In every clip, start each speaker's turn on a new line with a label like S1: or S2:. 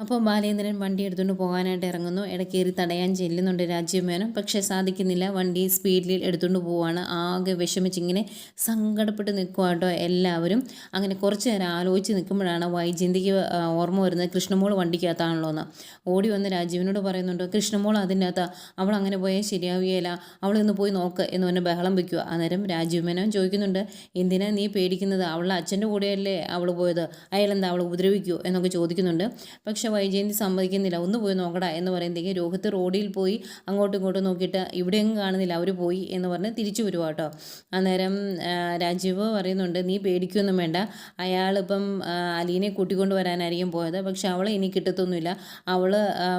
S1: അപ്പോൾ ബാലേന്ദ്രൻ വണ്ടി എടുത്തുകൊണ്ട് പോകാനായിട്ട് ഇറങ്ങുന്നു. ഇടക്കേറി തടയാൻ ചെല്ലുന്നുണ്ട് രാജ്യമേനം പക്ഷേ സാധിക്കുന്നില്ല. വണ്ടി സ്പീഡിൽ എടുത്തുകൊണ്ട് പോവാണ്. ആകെ വിഷമിച്ചിങ്ങനെ സങ്കടപ്പെട്ട് നിൽക്കുവാട്ടോ എല്ലാവരും. അങ്ങനെ കുറച്ച് നേരം ആലോചിച്ച് നിൽക്കുമ്പോഴാണ് വൈജയന്തിക്ക് ഓർമ്മ വരുന്നത് കൃഷ്ണമോൾ വണ്ടിക്കകത്താണല്ലോ എന്ന് ഓടി വന്ന് രാജീവിനോട് പറയുന്നുണ്ട് കൃഷ്ണമോൾ അതിന്റെ അവൾ അങ്ങനെ പോയാൽ ശരിയാവുകയില്ല. അവൾ ഇന്ന് പോയി നോക്ക് എന്ന് പറഞ്ഞ് ബഹളം വയ്ക്കുക അന്നേരം രാജീവ് മേനോൻ ചോദിക്കുന്നുണ്ട് എന്തിനാ നീ പേടിക്കുന്നത്? അവളുടെ അച്ഛന്റെ കൂടെയല്ലേ അവൾ പോയത്? അയാളെന്താ അവൾ ഉപദ്രവിക്കുമോ എന്നൊക്കെ ചോദിക്കുന്നുണ്ട്. പക്ഷെ വൈജയന്തി സമ്മതിക്കുന്നില്ല. ഒന്ന് പോയി നോക്കടാ എന്ന് പറയുമ്പോഴത്തേക്ക് രോഹിത്ത് റോഡിൽ പോയി അങ്ങോട്ടും ഇങ്ങോട്ടും നോക്കിയിട്ട് ഇവിടെയൊന്നും കാണുന്നില്ല. അവർ പോയി എന്ന് പറഞ്ഞ് തിരിച്ചു വരുവാ കേട്ടോ. അന്നേരം രാജീവ് പറയുന്നുണ്ട് നീ പേടിക്കൊന്നും വേണ്ട. അയാളിപ്പം അലീനെ കൂട്ടിക്കൊണ്ട് വരാനായിരിക്കും പോയത്. പക്ഷെ അവളെ ഇനി കിട്ടത്തൊന്നുമില്ല. അവൾ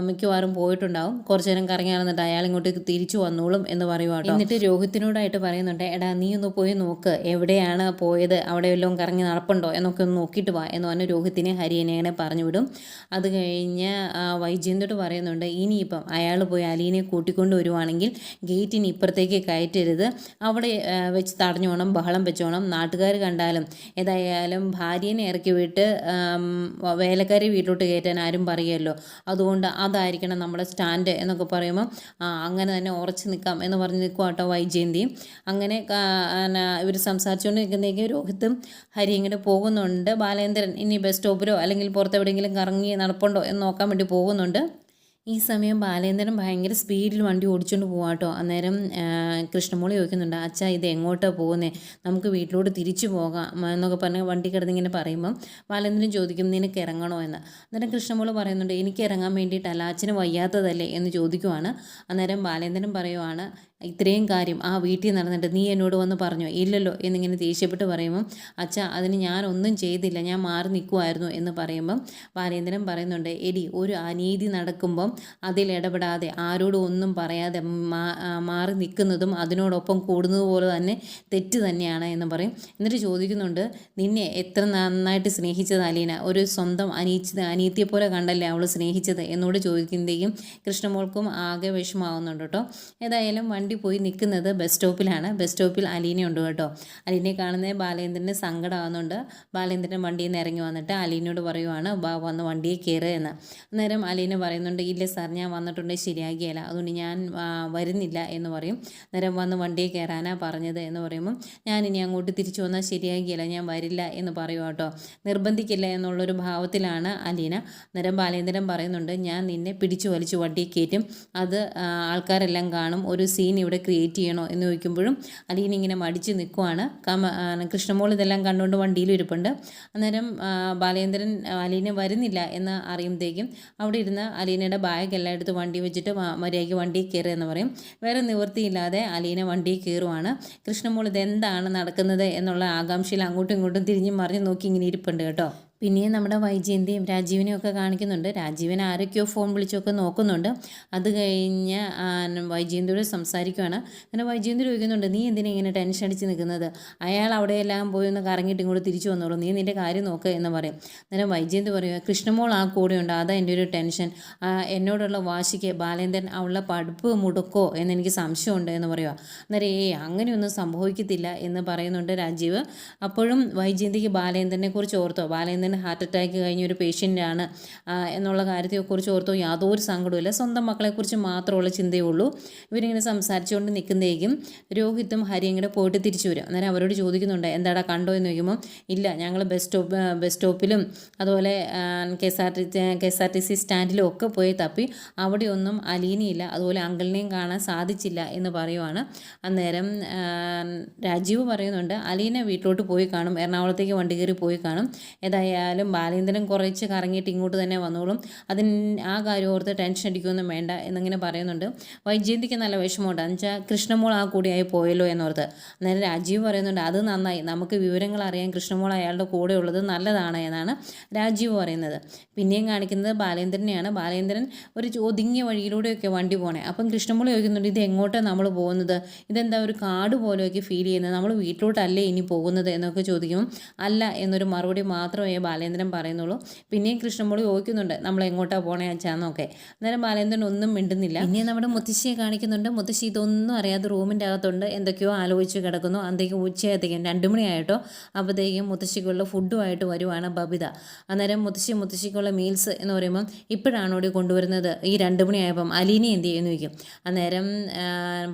S1: മിക്കവാറും പോയിട്ടുണ്ടാവും. കുറച്ചു നേരം കറങ്ങി നടന്നിട്ട് അയാൾ ഇങ്ങോട്ട് തിരിച്ചു വന്നോളും എന്ന് പറയുക കേട്ടോ. എന്നിട്ട് രോഹിത്തിനോടായിട്ട് പറയുന്നുണ്ട് എടാ നീ ഒന്ന് പോയി നോക്ക്. എവിടെയാണ് പോയത്? അവിടെ വല്ലതും കറങ്ങി നടപ്പുണ്ടോ? എന്നൊക്കെ ഒന്ന് നോക്കിയിട്ട് വാ. എന്ന് പറഞ്ഞ് രോഹിത്തിനെ ഹരിയനെ പറഞ്ഞു വിടും. അത് കഴിഞ്ഞ് വൈജയന്തോട് പറയുന്നുണ്ട് ഇനിയിപ്പം അയാൾ പോയി അലീനെ കൂട്ടിക്കൊണ്ട് വരുവാണെങ്കിൽ ഗേറ്റിന് ഇപ്പുറത്തേക്ക് കയറ്റരുത്. അവിടെ വെച്ച് തടഞ്ഞോണം ബഹളം വെച്ചോണം. നാട്ടുകാർ കണ്ടാലും ഏതായാലും ഭാര്യനെ ഇറക്കി വിട്ട് വേലക്കാരി വീട്ടിലോട്ട് കയറ്റാൻ ആരും പറയുമല്ലോ അതുകൊണ്ട് അതായിരിക്കണം നമ്മുടെ സ്റ്റാൻഡ് എന്നൊക്കെ പറയുമ്പോൾ അങ്ങനെ തന്നെ ഉറച്ച് നിൽക്കാം എന്ന് പറഞ്ഞ് നിൽക്കും കേട്ടോ വൈജയന്തി. അങ്ങനെ ഇവർ സംസാരിച്ചുകൊണ്ട് നിൽക്കുന്നേക്ക് രോഹിത്തും ഹരി ഇങ്ങോട്ട് പോകുന്നുണ്ട്. ബാലേന്ദ്രൻ ഇനി ബസ് സ്റ്റോപ്പിലോ അല്ലെങ്കിൽ പുറത്തെവിടെയെങ്കിലും കറങ്ങി കറങ്ങി നടപ്പുണ്ടോ എന്ന് നോക്കാൻ വേണ്ടി പോകുന്നുണ്ട്. ഈ സമയം ബാലേന്ദ്രൻ ഭയങ്കര സ്പീഡിൽ വണ്ടി ഓടിച്ചുകൊണ്ട് പോവാം കേട്ടോ അന്നേരം കൃഷ്ണമോളി ചോദിക്കുന്നുണ്ട് അച്ഛാ ഇത് എങ്ങോട്ടാണ് പോകുന്നത് നമുക്ക് വീട്ടിലോട്ട് തിരിച്ചു പോകാം എന്നൊക്കെ പറഞ്ഞ് വണ്ടി കിടന്നിങ്ങനെ പറയുമ്പം ബാലേന്ദ്രൻ ചോദിക്കും നിനക്ക് ഇറങ്ങണോ? എന്ന്. അന്നേരം കൃഷ്ണമോളി പറയുന്നുണ്ട് എനിക്ക് ഇറങ്ങാൻ വേണ്ടിയിട്ടല്ല അച്ഛന് വയ്യാത്തതല്ലേ? എന്ന് ചോദിക്കുവാണ്. അന്നേരം ബാലേന്ദ്രൻ പറയുവാണ് ഇത്രയും കാര്യം ആ വീട്ടിൽ നടന്നിട്ട് നീ എന്നോട് വന്ന് പറഞ്ഞോ? ഇല്ലല്ലോ. എന്നിങ്ങനെ ദേഷ്യപ്പെട്ട് പറയുമ്പം അച്ഛ അതിന് ഞാൻ ഒന്നും ചെയ്തില്ല. ഞാൻ മാറി നിൽക്കുമായിരുന്നു എന്ന് പറയുമ്പം ബാലേന്ദ്രൻ പറയുന്നുണ്ട് എടി ഒരു അനീതി നടക്കുമ്പം അതിൽ ഇടപെടാതെ ആരോടും ഒന്നും പറയാതെ മാറി നിൽക്കുന്നതും അതിനോടൊപ്പം കൂടുന്നത് പോലെ തന്നെ തെറ്റ് തന്നെയാണ് എന്ന് പറയും. എന്നിട്ട് ചോദിക്കുന്നുണ്ട് നിന്നെ എത്ര നന്നായിട്ട് സ്നേഹിച്ചത് അലീന? ഒരു സ്വന്തം അനീച്ച അനീത്തിയെ പോലെ കണ്ടല്ലേ അവൾ സ്നേഹിച്ചത്? എന്നോട് ചോദിക്കുമ്പോഴേക്കും കൃഷ്ണമോൾക്കും ആകെ വിഷമാവുന്നുണ്ട് കേട്ടോ. ഏതായാലും പോയി നിൽക്കുന്നത് ബസ് സ്റ്റോപ്പിലാണ്. ബസ് സ്റ്റോപ്പിൽ അലീനെ ഉണ്ട് കേട്ടോ. അലീനെ കാണുന്നത് ബാലേന്ദ്രന് സങ്കടമാകുന്നുണ്ട് ബാലേന്ദ്രൻ വണ്ടിയിൽ നിന്ന് ഇറങ്ങി വന്നിട്ട് അലീനോട് പറയുവാണ് ബാ വന്ന് വണ്ടിയിൽ കയറുക എന്ന്. അന്നേരം അലീന പറയുന്നുണ്ട് ഇല്ല സാർ ഞാൻ വന്നിട്ടുണ്ടെങ്കിൽ ശരിയാകിയല്ല അതുകൊണ്ട് ഞാൻ വരുന്നില്ല എന്ന് പറയും. അന്നേരം വന്ന് വണ്ടിയിൽ കയറാനാ പറഞ്ഞത് എന്ന് പറയുമ്പോൾ ഞാൻ ഇനി അങ്ങോട്ട് തിരിച്ചു വന്നാൽ ശരിയാകിയല്ല ഞാൻ വരില്ല എന്ന് പറയുക കേട്ടോ. നിർബന്ധിക്കില്ല എന്നുള്ളൊരു ഭാവത്തിലാണ് അലീന. അന്നേരം ബാലേന്ദ്രൻ പറയുന്നുണ്ട് ഞാൻ നിന്നെ പിടിച്ചു വലിച്ചു വണ്ടിയിൽ കയറ്റും. അത് ആൾക്കാരെല്ലാം കാണും. ഒരു സീൻ ഇവിടെ ക്രിയേറ്റ് ചെയ്യണോ എന്ന് ചോദിക്കുമ്പോഴും അലീന ഇങ്ങനെ മടിച്ച് നിൽക്കുവാണ് കൃഷ്ണമോൾ ഇതെല്ലാം കണ്ടുകൊണ്ട് വണ്ടിയിൽ ഇരിപ്പുണ്ട്. അന്നേരം ബാലേന്ദ്രൻ അലീനെ വരുന്നില്ല എന്ന് അറിയുമ്പോഴത്തേക്കും അവിടെ ഇരുന്ന് അലീനയുടെ ബാഗ് എല്ലാം എടുത്ത് വണ്ടി വെച്ചിട്ട് മര്യാദയ്ക്ക് വണ്ടി കയറുക എന്ന് പറയും. വേറെ നിവൃത്തിയില്ലാതെ അലീന വണ്ടിയിൽ കയറുവാണ്. കൃഷ്ണമോൾ ഇതെന്താണ് നടക്കുന്നത് എന്നുള്ള ആകാംക്ഷയിൽ അങ്ങോട്ടും ഇങ്ങോട്ടും തിരിഞ്ഞും മറിഞ്ഞ് നോക്കി ഇങ്ങനെ ഇരിപ്പുണ്ട് കേട്ടോ. പിന്നെയും നമ്മുടെ വൈജയന്തിയും രാജീവിനെയും ഒക്കെ കാണിക്കുന്നുണ്ട്. രാജീവൻ ആരൊക്കെയോ ഫോൺ വിളിച്ചൊക്കെ നോക്കുന്നുണ്ട്. അത് കഴിഞ്ഞ് വൈജയന്തിയോട് സംസാരിക്കുകയാണ് അങ്ങനെ വൈജയന്തി ചോദിക്കുന്നുണ്ട് നീ എന്തിനാ ഇങ്ങനെ ടെൻഷൻ അടിച്ച് നിൽക്കുന്നത്? അയാൾ അവിടെയെല്ലാം പോയി ഒന്ന് കറങ്ങിയിട്ട് ഇങ്ങോട്ട് തിരിച്ചു വന്നോളൂ. നീ നിന്റെ കാര്യം നോക്കുക എന്ന് പറയും. അന്നേരം വൈജയന്തി പറയുക കൃഷ്ണമോൾ ആ കൂടെയുണ്ട് അതാ എന്റെ ഒരു ടെൻഷൻ. എന്നോടുള്ള വാശിക്ക് ബാലേന്ദ്രൻ അവളുടെ പഠിപ്പ് മുടക്കോ എന്നെനിക്ക് സംശയമുണ്ട് എന്ന് പറയുക അന്നേരം ഏയ് അങ്ങനെയൊന്നും സംഭവിക്കത്തില്ല എന്ന് പറയുന്നുണ്ട് രാജീവ്. അപ്പോഴും വൈജയന്തിക്ക് ബാലേന്ദ്രനെ കുറിച്ച് ഓർത്തോ? ബാലേന്ദ്രൻ ഹാർട്ട് അറ്റാക്ക് കഴിഞ്ഞ ഒരു പേഷ്യന്റാണ് എന്നുള്ള കാര്യത്തെക്കുറിച്ച് ഓർത്തോ യാതൊരു സങ്കടമില്ല സ്വന്തം മക്കളെക്കുറിച്ച് മാത്രമുള്ള ചിന്തയുള്ളൂ. ഇവരിങ്ങനെ സംസാരിച്ചുകൊണ്ട് നിൽക്കുന്നതേക്കും രോഹിത്തും ഹരിയും കൂടെ പോയിട്ട് തിരിച്ചു വരും. അന്നേരം അവരോട് ചോദിക്കുന്നുണ്ട് എന്താടാ കണ്ടോ? എന്ന് ചോദിക്കുമ്പോൾ ഇല്ല ഞങ്ങൾ ബസ് സ്റ്റോപ്പ് ബസ് സ്റ്റോപ്പിലും അതുപോലെ K S R T K S R T C സ്റ്റാൻഡിലും ഒക്കെ പോയി തപ്പി. അവിടെയൊന്നും അലീനയില്ല അതുപോലെ അങ്കിളിനെയും കാണാൻ സാധിച്ചില്ല എന്ന് പറയുവാണ്. അന്നേരം രാജീവ് പറയുന്നുണ്ട് അലീന വീട്ടിലോട്ട് പോയി കാണും എറണാകുളത്തേക്ക് വണ്ടി കയറി പോയി കാണും. ഏതായാലും ബാലേന്ദ്രൻ കുറച്ച് കറങ്ങിയിട്ട് ഇങ്ങോട്ട് തന്നെ വന്നോളും. അതിന് ആ കാര്യം ഓർത്ത് ടെൻഷൻ അടിക്കുകയൊന്നും വേണ്ട എന്നിങ്ങനെ പറയുന്നുണ്ട്. വൈജയന്തിക്ക് നല്ല വിഷമമുണ്ട്. എന്നുവെച്ചാൽ കൃഷ്ണമോൾ ആ കൂടിയായി പോയല്ലോ എന്നോർത്ത്. അന്നേരം രാജീവ് പറയുന്നുണ്ട് അത് നന്നായി. നമുക്ക് വിവരങ്ങൾ അറിയാൻ കൃഷ്ണമോൾ അയാളുടെ കൂടെ ഉള്ളത് നല്ലതാണ് എന്നാണ് രാജീവ് പറയുന്നത്. പിന്നെയും കാണിക്കുന്നത് ബാലേന്ദ്രനെയാണ് ബാലേന്ദ്രൻ ഒരു ഒതുങ്ങിയ വഴിയിലൂടെയൊക്കെ വണ്ടി പോണേ. അപ്പം കൃഷ്ണമോൾ ചോദിക്കുന്നുണ്ട് ഇത് എങ്ങോട്ടാണ് നമ്മൾ പോകുന്നത്? ഇതെന്താ ഒരു കാട് പോലെയൊക്കെ ഫീൽ ചെയ്യുന്നത്? നമ്മൾ വീട്ടിലോട്ടല്ലേ ഇനി പോകുന്നത്? എന്നൊക്കെ ചോദിക്കും. അല്ല എന്നൊരു മറുപടി മാത്രമേ ബാലേന്ദ്രൻ പറയുന്നുള്ളൂ. പിന്നെയും കൃഷ്ണമോളി ചോദിക്കുന്നുണ്ട് നമ്മൾ എങ്ങോട്ടാണ് പോണേ അച്ഛാന്നൊക്കെ? അന്നേരം ബാലേന്ദ്രൻ ഒന്നും മിണ്ടുന്നില്ല. പിന്നെ നമ്മുടെ മുത്തശ്ശിയെ കാണിക്കുന്നുണ്ട്. മുത്തശ്ശി ഇതൊന്നും അറിയാതെ റൂമിന്റെ അകത്തുണ്ട്. എന്തൊക്കെയോ ആലോചിച്ച് കിടക്കുന്നു. അന്തേക്കും ഉച്ചയായത്തേക്കും രണ്ടു മണിയായിട്ടോ? അപ്പോഴത്തേക്കും മുത്തശ്ശിക്കുള്ള ഫുഡുമായിട്ട് വരുവാണ് ബബിത. അന്നേരം മുത്തശ്ശി മുത്തശ്ശിക്കുള്ള മീൽസ് എന്ന് പറയുമ്പം ഇപ്പോഴാണ് ഇവിടെ കൊണ്ടുവരുന്നത്. ഈ രണ്ട് മണിയായപ്പം അലീനെ എന്ത് ചെയ്യുന്നു ചോദിക്കും. അന്നേരം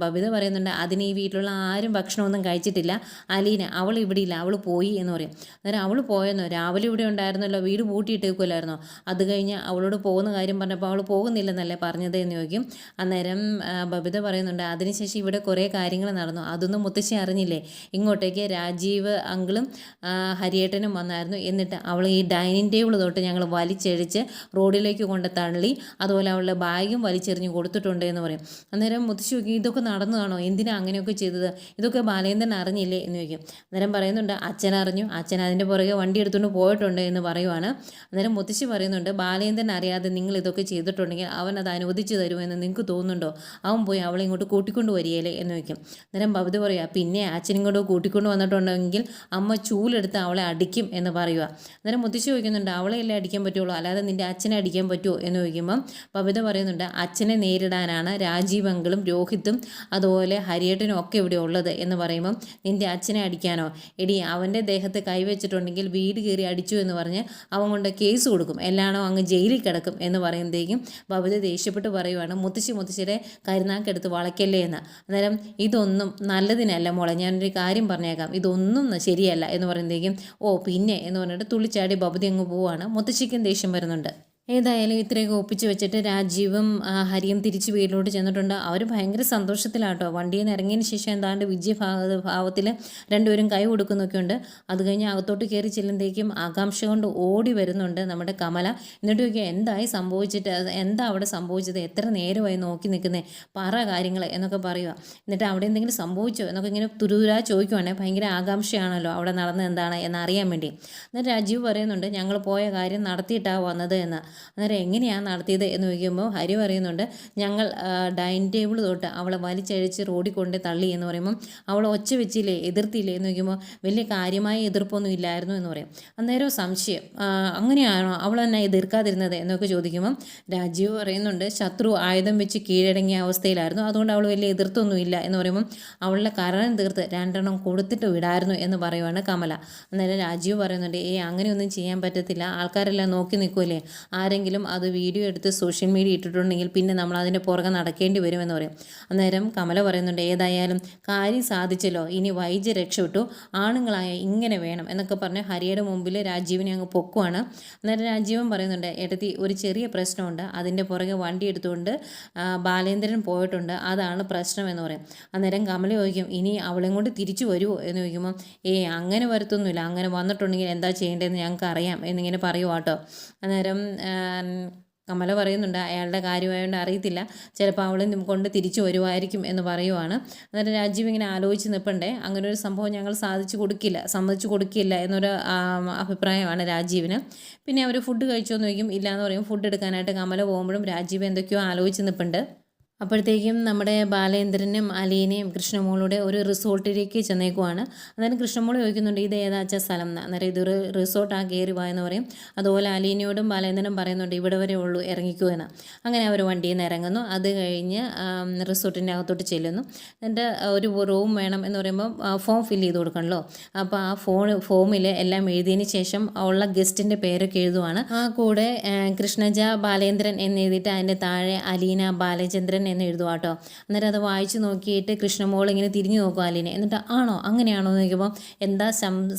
S1: ബബിത പറയുന്നുണ്ട് അതിന് ഈ വീട്ടിലുള്ള ആരും ഭക്ഷണമൊന്നും കഴിച്ചിട്ടില്ല. അലീന അവൾ ഇവിടെ ഇല്ല. അവൾ പോയി എന്ന് പറയും. അന്നേരം അവൾ പോയെന്നോ? രാവിലെ ഇവിടെ ഉണ്ടായിരുന്നല്ലോ വീട് പൂട്ടിയിട്ടേക്കുമല്ലായിരുന്നോ അത് കഴിഞ്ഞ് അവളോട് പോകുന്ന കാര്യം പറഞ്ഞപ്പോൾ അവൾ പോകുന്നില്ലെന്നല്ലേ പറഞ്ഞത് എന്ന് ചോദിക്കും. അന്നേരം ബബിത പറയുന്നുണ്ട് അതിനുശേഷം ഇവിടെ കുറേ കാര്യങ്ങൾ നടന്നു. അതൊന്നും മുത്തശ്ശി അറിഞ്ഞില്ലേ? ഇങ്ങോട്ടേക്ക് രാജീവ് അങ്കിളും ഹരിയേട്ടനും വന്നായിരുന്നു. എന്നിട്ട് അവൾ ഈ ഡൈനിങ് ടേബിൾ തൊട്ട് ഞങ്ങൾ വലിച്ചഴിച്ച് റോഡിലേക്ക് കൊണ്ട് തള്ളി അതുപോലെ അവളുടെ ബാഗും വലിച്ചെറിഞ്ഞ് കൊടുത്തിട്ടുണ്ട് എന്ന് പറയും. അന്നേരം മുത്തശ്ശി ചോദിക്കും ഇതൊക്കെ നടന്നതാണോ? എന്തിനാ അങ്ങനെയൊക്കെ ചെയ്തത്? ഇതൊക്കെ ബാലേന്ദ്രൻ അറിഞ്ഞില്ലേ? എന്ന് ചോദിക്കും. അന്നേരം പറയുന്നുണ്ട് അച്ഛൻ അറിഞ്ഞു. അച്ഛൻ അതിന്റെ പുറകെ വണ്ടി എടുത്തുകൊണ്ട് പോയിട്ടുണ്ട്. എന്ന് പറയുവാണ്. അന്നേരം മുത്തശ്ശി പറയുന്നുണ്ട് ബാലേന്ദ്രൻ അറിയാതെ നിങ്ങൾ ഇതൊക്കെ ചെയ്തിട്ടുണ്ടെങ്കിൽ അവൻ അത് അനുവദിച്ചു തരുമെന്ന് നിങ്ങൾക്ക് തോന്നുന്നുണ്ടോ? അവൻ പോയി അവളെ ഇങ്ങോട്ട് കൂട്ടിക്കൊണ്ട് വരികയില്ലേ എന്ന് വയ്ക്കും അന്നേരം ഭവതി പറയുക പിന്നെ അച്ഛൻ ഇങ്ങോട്ട് കൂട്ടിക്കൊണ്ട് വന്നിട്ടുണ്ടെങ്കിൽ അമ്മ ചൂലെടുത്ത് അവളെ അടിക്കും എന്ന് പറയുക അന്നേരം മുത്തശ്ശി ചോദിക്കുന്നുണ്ട് അവളെ അല്ലേ അടിക്കാൻ പറ്റുള്ളൂ? അല്ലാതെ നിന്റെ അച്ഛനെ അടിക്കാൻ പറ്റുമോ എന്ന് ചോദിക്കുമ്പം ഭവിത പറയുന്നുണ്ട് അച്ഛനെ നേരിടാനാണ് രാജീവങ്കളും രോഹിത്തും അതുപോലെ ഹരിയേട്ടനും ഒക്കെ ഇവിടെ ഉള്ളത്. എന്ന് പറയുമ്പം നിന്റെ അച്ഛനെ അടിക്കാനോ? എടി അവന്റെ ദേഹത്ത് കൈവച്ചിട്ടുണ്ടെങ്കിൽ വീട് കയറി അടിച്ചു എന്ന് പറഞ്ഞ് അവൻ കൊണ്ട് കേസ് കൊടുക്കും. എല്ലാണോ അങ്ങ് ജയിലിൽ കിടക്കും എന്ന് പറയുമ്പോഴത്തേക്കും ബബിത ദേഷ്യപ്പെട്ട് പറയുവാണ് മുത്തശ്ശി മുത്തശ്ശിയുടെ കരുനാക്കെടുത്ത് വളയ്ക്കല്ലേ എന്ന്. അന്നേരം ഇതൊന്നും നല്ലതിനല്ല മോളെ ഞാനൊരു കാര്യം പറഞ്ഞേക്കാം. ഇതൊന്നും ശരിയല്ല. എന്ന് പറയുമ്പോഴത്തേക്കും ഓ പിന്നെ എന്ന് പറഞ്ഞിട്ട് തുള്ളിച്ചാടി ബബുദി അങ്ങ് പോവാണ്. മുത്തശ്ശിക്കും ദേഷ്യം വരുന്നുണ്ട്. ഏതായാലും ഇത്രയൊക്കെ ഒപ്പിച്ച് വെച്ചിട്ട് രാജീവും ഹരിയും തിരിച്ച് വീട്ടിലോട്ട് ചെന്നിട്ടുണ്ട്. അവർ ഭയങ്കര സന്തോഷത്തിലാട്ടോ. വണ്ടിയിൽ നിന്ന് ഇറങ്ങിയതിന് ശേഷം എന്താണ്ട് വിജയ ഭാവ ഭാവത്തിൽ രണ്ടുപേരും കൈ കൊടുക്കുന്നൊക്കെ ഉണ്ട് അത് കഴിഞ്ഞ് അകത്തോട്ട് കയറി ചെല്ലുമ്പോഴേക്കും ആകാംക്ഷ കൊണ്ട് ഓടി വരുന്നുണ്ട് നമ്മുടെ കമല. എന്നിട്ട് ചോദിക്കുക എന്തായി സംഭവിച്ചിട്ട്? എന്താ അവിടെ സംഭവിച്ചത്? എത്ര നേരമായി നോക്കി നിൽക്കുന്നത് പറ കാര്യങ്ങൾ എന്നൊക്കെ പറയുക. എന്നിട്ട് അവിടെ എന്തെങ്കിലും സംഭവിച്ചോ എന്നൊക്കെ ഇങ്ങനെ തുരുതുരാ ചോദിക്കുവാണെങ്കിൽ ഭയങ്കര ആകാംക്ഷയാണല്ലോ അവിടെ നടന്നത് എന്താണ് എന്നറിയാൻ വേണ്ടി. എന്നിട്ട് രാജീവ് പറയുന്നുണ്ട് ഞങ്ങൾ പോയ കാര്യം നടത്തിയിട്ടാണ് വന്നത് എന്ന്. അന്നേരം എങ്ങനെയാണ് നടത്തിയത് എന്ന് ചോദിക്കുമ്പോൾ ഹരി പറയുന്നുണ്ട് ഞങ്ങൾ ഡൈനിങ് ടേബിൾ തൊട്ട് അവളെ വലിച്ചഴിച്ച് റോഡിൽ കൊണ്ട് തള്ളി എന്ന് പറയുമ്പോൾ അവൾ ഒച്ച വെച്ചില്ലേ എതിർത്തില്ലേ എന്ന് ചോദിക്കുമ്പോൾ വലിയ കാര്യമായ എതിർപ്പൊന്നും ഇല്ലായിരുന്നു എന്ന് പറയും. അന്നേരം സംശയം അങ്ങനെയാണോ അവൾ എന്നെ എതിർക്കാതിരുന്നത് എന്നൊക്കെ ചോദിക്കുമ്പോൾ രാജീവ് പറയുന്നുണ്ട് ശത്രു ആയുധം വെച്ച് കീഴടങ്ങിയ അവസ്ഥയിലായിരുന്നു അതുകൊണ്ട് അവൾ വലിയ എതിർത്തൊന്നും ഇല്ല എന്ന് പറയുമ്പോൾ അവളുടെ കരണം തീർത്ത് രണ്ടെണ്ണം കൊടുത്തിട്ട് വിടായിരുന്നു എന്ന് പറയുവാണ് കമല. അന്നേരം രാജീവ് പറയുന്നുണ്ട് ഏ അങ്ങനെയൊന്നും ചെയ്യാൻ പറ്റത്തില്ല ആൾക്കാരെല്ലാം നോക്കി നിൽക്കുമല്ലേ ആരെങ്കിലും അത് വീഡിയോ എടുത്ത് സോഷ്യൽ മീഡിയ ഇട്ടിട്ടുണ്ടെങ്കിൽ പിന്നെ നമ്മൾ അതിന്റെ പുറകെ നടക്കേണ്ടി വരുമെന്ന് പറയും. അന്നേരം കമല പറയുന്നുണ്ട് ഏതായാലും കാര്യം സാധിച്ചല്ലോ. ഇനി വൈദ്യ രക്ഷപ്പെട്ടു ആണുങ്ങളായ ഇങ്ങനെ വേണം. എന്നൊക്കെ പറഞ്ഞ് ഹരിയുടെ മുമ്പിൽ രാജീവിനെ അങ്ങ് പൊക്കുവാണ്. അന്നേരം രാജീവൻ പറയുന്നുണ്ട് ഏട്ടത്തി ഒരു ചെറിയ പ്രശ്നമുണ്ട്. അതിന്റെ പുറകെ വണ്ടി എടുത്തുകൊണ്ട് ബാലേന്ദ്രൻ പോയിട്ടുണ്ട്. അതാണ് പ്രശ്നം എന്ന് പറയും. അന്നേരം കമല ചോദിക്കും ഇനി അവളെയും കൊണ്ട് തിരിച്ചു വരുമോ എന്ന് ചോദിക്കുമ്പോൾ ഏ അങ്ങനെ വരത്തൊന്നുമില്ല. അങ്ങനെ വന്നിട്ടുണ്ടെങ്കിൽ എന്താ ചെയ്യേണ്ടതെന്ന് ഞങ്ങൾക്ക് അറിയാം എന്നിങ്ങനെ പറയുവാട്ടോ അന്നേരം കമല പറയുന്നുണ്ട് അയാളുടെ കാര്യമായതുകൊണ്ട് അറിയത്തില്ല. ചിലപ്പോൾ അവളെ കൊണ്ട് തിരിച്ചു വരുമായിരിക്കും എന്ന് പറയുവാണ്. അന്നേരം രാജീവ് ഇങ്ങനെ ആലോചിച്ച് നിൽപ്പണ്ടേ അങ്ങനെ ഒരു സംഭവം ഞങ്ങൾ സാധിച്ചു കൊടുക്കില്ല സമ്മതിച്ചു കൊടുക്കില്ല എന്നൊരു അഭിപ്രായമാണ് രാജീവിന്. പിന്നെ അവർ ഫുഡ് കഴിച്ചോ എന്ന് ചോദിക്കും ഇല്ല എന്ന് പറയും. ഫുഡ് എടുക്കാനായിട്ട് കമല പോകുമ്പോഴും രാജീവ് എന്തൊക്കെയോ ആലോചിച്ച് നിൽപ്പുണ്ട് അപ്പോഴത്തേക്കും നമ്മുടെ ബാലേന്ദ്രനും അലീനയും കൃഷ്ണമോളുടെ ഒരു റിസോർട്ടിലേക്ക് ചെന്നേക്കുവാണ്. അന്നേരം കൃഷ്ണമോൾ ചോദിക്കുന്നുണ്ട് ഇത് ഏതാച്ച സ്ഥലം? എന്ന്. അന്നേരം ഇതൊരു ആ കയറി പോയെന്ന് പറയും. അതുപോലെ അലീനയോടും ബാലേന്ദ്രനും പറയുന്നുണ്ട് ഇവിടെ വരെ ഉള്ളൂ ഇറങ്ങിക്കൂ എന്ന്. അങ്ങനെ അവർ വണ്ടിയിൽ നിന്ന് ഇറങ്ങുന്നു. അത് കഴിഞ്ഞ് റിസോർട്ടിന്റെ അകത്തോട്ട് ചെല്ലുന്നു. എന്റെ ഒരു റൂം വേണം എന്ന് പറയുമ്പോൾ ഫോം ഫില്ല് ചെയ്ത് കൊടുക്കണമല്ലോ അപ്പോൾ ആ ഫോൺ ഫോമിൽ എല്ലാം എഴുതിയതിന് ശേഷം ഉള്ള ഗസ്റ്റിന്റെ പേരൊക്കെ എഴുതുവാണ്. ആ കൂടെ കൃഷ്ണജ ബാലേന്ദ്രൻ എന്ന് എഴുതിയിട്ട് അതിന്റെ താഴെ അലീന ബാലചന്ദ്രൻ എന്ന് എഴുതുക കേട്ടോ അന്നേരം അത് വായിച്ച് നോക്കിയിട്ട് കൃഷ്ണമോൾ ഇങ്ങനെ തിരിഞ്ഞു നോക്കും അലീനെ എന്നിട്ട് ആണോ? അങ്ങനെയാണോ എന്ന് ചോദിക്കുമ്പോൾ എന്താ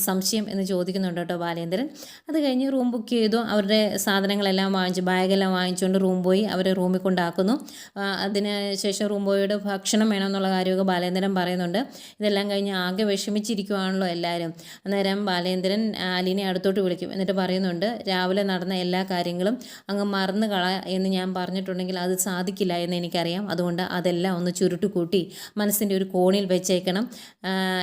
S1: സംശയം എന്ന് ചോദിക്കുന്നുണ്ട് കേട്ടോ ബാലേന്ദ്രൻ. അത് കഴിഞ്ഞ് റൂം ബുക്ക് ചെയ്തു. അവരുടെ സാധനങ്ങളെല്ലാം വാങ്ങിച്ചു. ബാഗെല്ലാം വാങ്ങിച്ചുകൊണ്ട് റൂം പോയി. അവരെ റൂമിൽ കൊണ്ടാക്കുന്നു. അതിന് ശേഷം റൂം ബോയുടെ ഭക്ഷണം വേണമെന്നുള്ള കാര്യമൊക്കെ ബാലേന്ദ്രൻ പറയുന്നുണ്ട്. ഇതെല്ലാം കഴിഞ്ഞ് ആകെ വിഷമിച്ചിരിക്കുവാണല്ലോ എല്ലാവരും അന്നേരം ബാലേന്ദ്രൻ അലീനെ അടുത്തോട്ട് വിളിക്കും. എന്നിട്ട് പറയുന്നുണ്ട് രാവിലെ നടന്ന എല്ലാ കാര്യങ്ങളും അങ്ങ് മറന്നു കള എന്ന് ഞാൻ പറഞ്ഞിട്ടുണ്ടെങ്കിൽ അത് സാധിക്കില്ല എന്ന് എനിക്കറിയാം. അതുകൊണ്ട് അതെല്ലാം ഒന്ന് ചുരുട്ടുകൂട്ടി മനസ്സിന്റെ ഒരു കോണിൽ വെച്ചേക്കണം.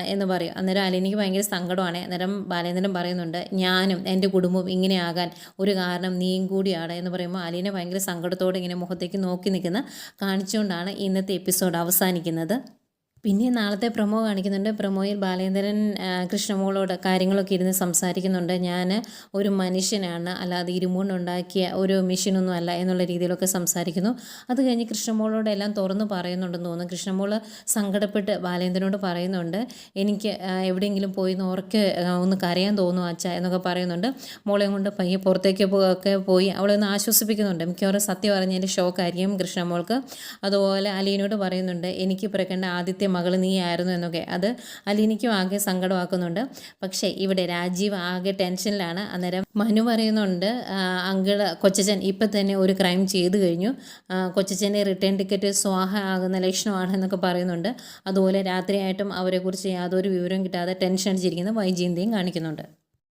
S1: എന്ന് പറയും. അന്നേരം അലിനിക്ക് ഭയങ്കര സങ്കടമാണ്. അന്നേരം ബാലേന്ദ്രൻ പറയുന്നുണ്ട് ഞാനും എന്റെ കുടുംബവും ഇങ്ങനെ ആകാൻ ഒരു കാരണം നീയും കൂടിയാണ്. എന്ന് പറയുമ്പോൾ അലീനെ ഭയങ്കര സങ്കടത്തോടെ ഇങ്ങനെ മുഖത്തേക്ക് നോക്കി നിൽക്കുന്ന കാണിച്ചുകൊണ്ടാണ് ഇന്നത്തെ എപ്പിസോഡ് അവസാനിക്കുന്നത്. പിന്നെ നാളത്തെ പ്രൊമോ കാണിക്കുന്നുണ്ട്. പ്രൊമോയിൽ ബാലേന്ദ്രൻ കൃഷ്ണമോളോട് കാര്യങ്ങളൊക്കെ ഇരുന്ന് സംസാരിക്കുന്നുണ്ട്. ഞാൻ ഒരു മനുഷ്യനാണ്. അല്ലാതെ ഇരുമ്പുകൊണ്ടുണ്ടാക്കിയ ഒരു മെഷീനൊന്നും അല്ല എന്നുള്ള രീതിയിലൊക്കെ സംസാരിക്കുന്നു. അത് കഴിഞ്ഞ് കൃഷ്ണമോളോട് എല്ലാം തുറന്നു പറയുന്നുണ്ടെന്ന് തോന്നുന്നു. കൃഷ്ണമോൾ സങ്കടപ്പെട്ട് ബാലേന്ദ്രനോട് പറയുന്നുണ്ട്. എനിക്ക് എവിടെയെങ്കിലും പോയി ഉറക്കെ ഒന്ന് കരയാൻ തോന്നുന്നു അച്ഛ എന്നൊക്കെ പറയുന്നുണ്ട്. മോളെ കൊണ്ട് പയ്യെ പുറത്തേക്ക് ഒക്കെ പോയി അവളെ ഒന്ന് ആശ്വസിപ്പിക്കുന്നുണ്ട്. മിക്കവാറും സത്യം പറഞ്ഞതിന്റെ ഷോക്കായിരിക്കും കൃഷ്ണമോൾക്ക്. അതുപോലെ അലീനോട് പറയുന്നുണ്ട് എനിക്ക് പിറക്കേണ്ട ആദ്യത്തെ മകൾ നീ ആയിരുന്നു എന്നൊക്കെ. അത് അലീനയ്ക്കും ആകെ സങ്കടമാക്കുന്നുണ്ട്. പക്ഷേ ഇവിടെ രാജീവ് ആകെ ടെൻഷനിലാണ്. അന്നേരം മനു പറയുന്നുണ്ട് അങ്കിൾ കൊച്ചച്ചൻ ഇപ്പം തന്നെ ഒരു ക്രൈം ചെയ്തു കഴിഞ്ഞു. കൊച്ചച്ചന്റെ റിട്ടേൺ ടിക്കറ്റ് സ്വാഹ ആകുന്ന ലക്ഷണമാണ് എന്നൊക്കെ പറയുന്നുണ്ട്. അതുപോലെ രാത്രിയായിട്ടും അവരെക്കുറിച്ച് യാതൊരു വിവരവും കിട്ടാതെ ടെൻഷൻ അടിച്ചിരിക്കുന്ന വൈജയന്തിയും കാണിക്കുന്നുണ്ട്.